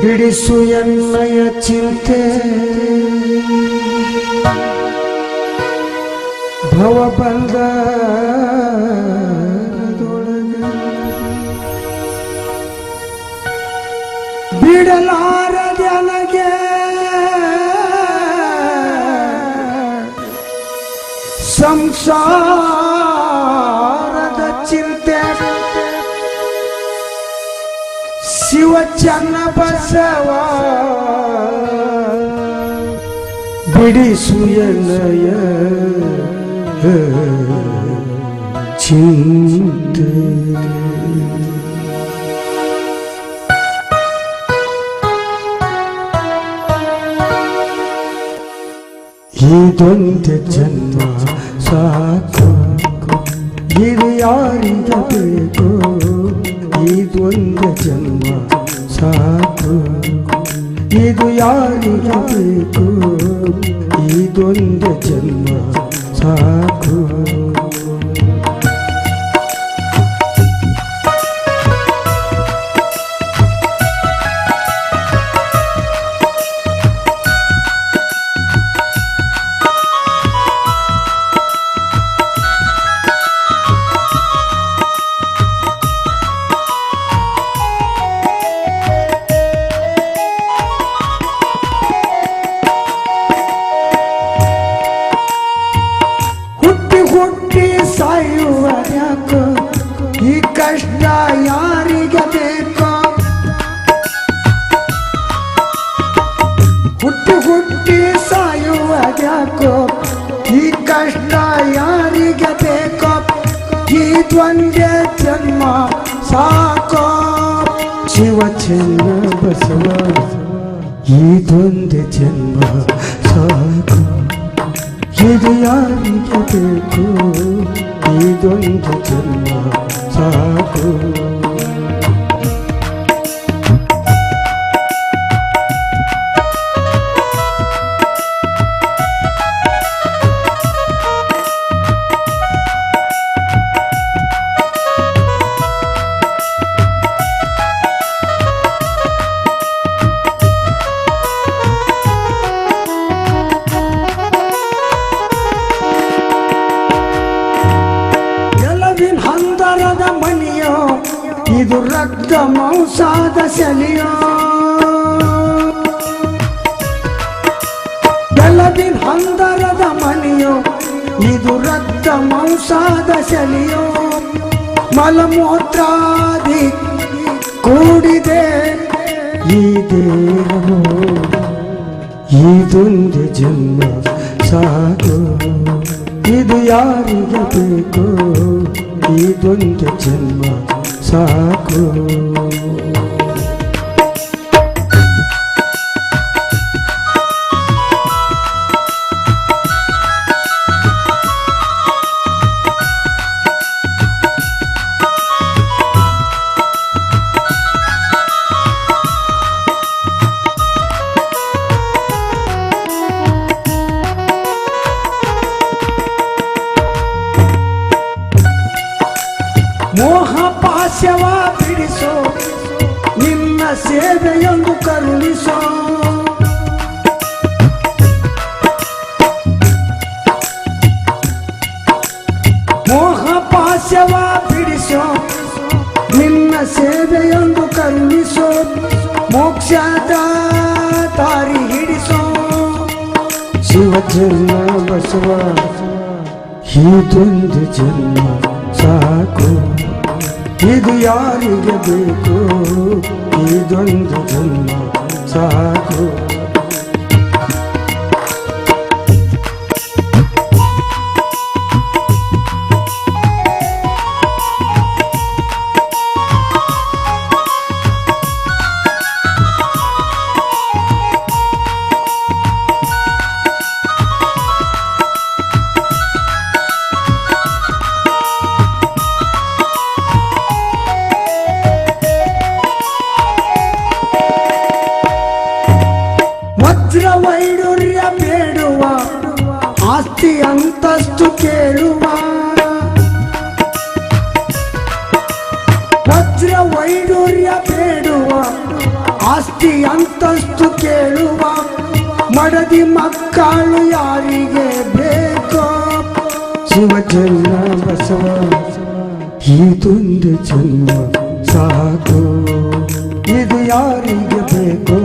ಬಿಡಿಸು ಎನ್ನಯ ಚಿಂತೆ ಭವ ಸಂಸಾರದ ಚಿಂತೆ ಶಿವ ಚನ್ನ ಬಸವ ಬಿಡಿಸು ಎನ್ನಯ ಚಿಂತೆ ಇದೊಂದು ಜನ್ಮ ಸಾಕು. ಇದು ಯಾರಿಗ ಬೇಕು ಇದೊಂದು ಜನ್ಮ. ಸಾಕು. ಇದು ಯಾರಿಗ ಬೇಕು ಇದೊಂದು ಜನ್ಮ. ಸಾಕು. ಹುಟ್ಟಿ ಸಾಯುವ ಯಾಕೋ ಈ ಕಷ್ಟ ಯಾರಿಗೆ ಬೇಕೋ ಈ ದ್ವಂದ್ವ ಜನ್ಮ ಸಾಕೋ ಶಿವ ಚೆನ್ನ ಬಸವ ಈ ದ್ವಂದ್ವ ಜನ್ಮ ಸಾಕು ಇದು ಯಾರಿಗೆ ಬೇಕು ಇದೊಂದು ಜನ್ಮ ಸಾಕು ಇದು ರಕ್ತ ಮಾಂಸಾದ ಸೆಲೆಯೋ. ಬೆಲದಿನ ಹಂದರದ ಮನೆಯೋ, ಇದು ರಕ್ತ ಮಾಂಸಾದ ಸೆಲೆಯೋ. ಮಲಮೂತ್ರಾದಿ ಕೂಡಿದೆ ಈ ದೇಹವು. ಇದೊಂದು ಜನ್ಮ, ಸಾಕು. ಇದು ಯಾರಿಗೆ ಬೇಕು, ಇದೊಂದು ಜನ್ಮ. ಸಾಕು ಮೋಹ ಪಾಸ್ಯವ ಬಿಡಿಸೋ, ನಿನ್ನ ಸೇವೆಯೊಂದು ಕರುಣಿಸೋ. ಮೋಹ ಪಾಸ್ಯವ ಬಿಡಿಸೋ, ನಿನ್ನ ಸೇವೆಯೊಂದು ಕರುಣಿಸೋ. ಮೋಕ್ಷದ ದಾರಿ ಹಿಡಿಸೋ. ಶಿವ ಜನ್ಮ ಬಸವ, ಹೀದೊಂದು ಜನ್ಮ ಸಾಕು. ಇದು ಯಾರಿಗೆ ಬೇಕು? ಇದೊಂದು ಜನ್ಮ ಸಾಕು. ವೈಡೂರ್ಯ ಬೇಡುವ, ಆಸ್ತಿ ಅಂತಸ್ತು ಕೇಳುವ. ವಜ್ರ ವೈಡೂರ್ಯ ಬೇಡುವ, ಆಸ್ತಿ ಅಂತಸ್ತು ಕೇಳುವ. ಮಡದಿ ಮಕ್ಕಳು ಯಾರಿಗೆ ಬೇಕೋ? ಶಿವಜನ್ಮ ಬಸವ ಇದೊಂದು ಜನ್ಮ ಸಾಕು. ಇದು ಯಾರಿಗೆ ಬೇಕೋ?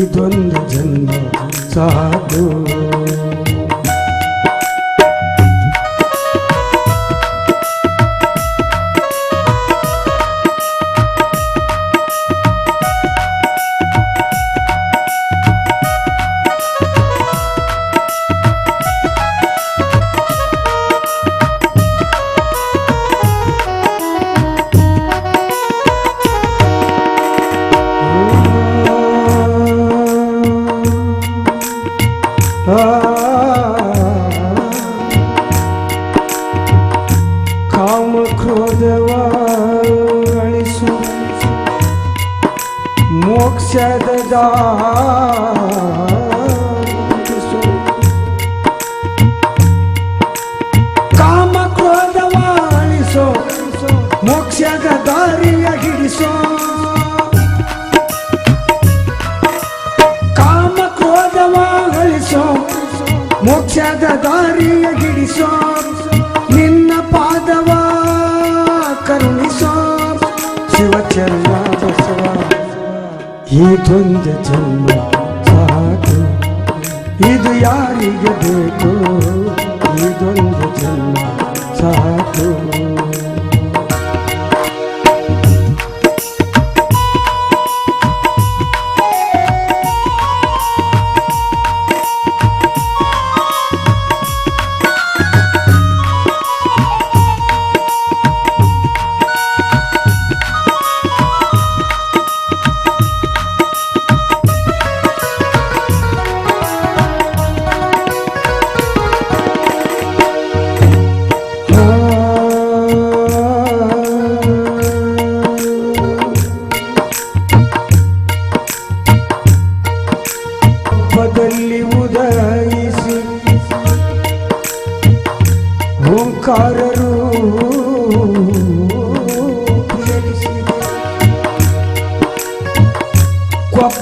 ಇದೊಂದು সাধু। ಮೋಕ್ಷದ ದಾರಿಸು. ಕಾಮ ಕ್ರೋಧವ ಮೋಕ್ಷದ ದಾರಿಯ ಹಿಡಿಸೋ ಕಾಮ ಕ್ರೋಧವ ಮೋಕ್ಷದ ದಾರಿಯ ಗಿಡಿಸೋ ನಿನ್ನ ಪಾದವ ಇದೊಂದು ಜನ್ಮ ಸಾಕು. ಇದು ಯಾರಿಗೆ ಬೇಕು? ಇದೊಂದು ಜನ್ಮ ಸಾಕು.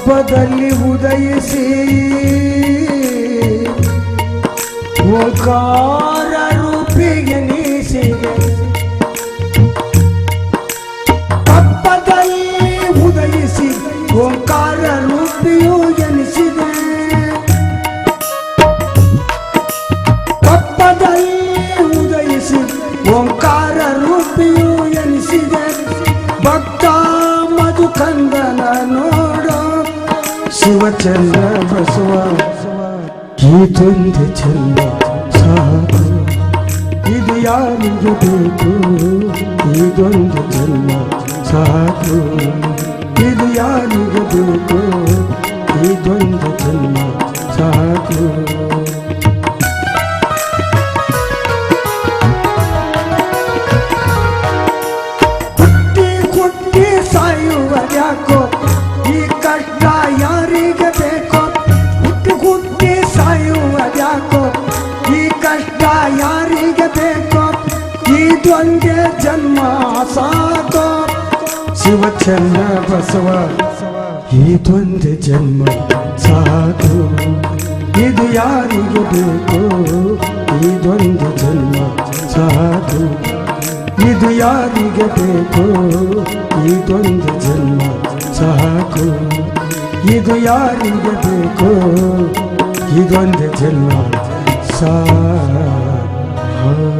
ಕೊಪ್ಪದಲ್ಲಿ ಉದಯಿಸಿ ಓಂಕಾರ ರೂಪಿಗೆ ನೀಸಿದೆ चंदा बसवा ये द्वंद चंदा साथ इदयान जुटे तू ये द्वंद चंदा साथ इदयान जुटे तू ये द्वंद चंदा साथ ಇದೊಂದೇ ಜನ್ಮ ಸಾಕೋ. ಶಿವಚಂದ್ರ ಬಸವ, ಈ ಇದೊಂದೇ ಜನ್ಮ ಸಾಕು. ಇದು ಯಾರಿಗೆ ಬೇಕು? ಈ ದ್ವಂದ್ವ ಜನ್ಮ ಸಾಕು. ಇದು ಯಾರಿಗೆ ಬೇಕು? ಈ ದ್ವಂದ್ವ ಜನ್ಮ ಸಾಕು. ಇದು ಯಾರಿಗೆ ಬೇಕು? ಇದೊಂದು ಜನ್ಮ ಸಾಕು.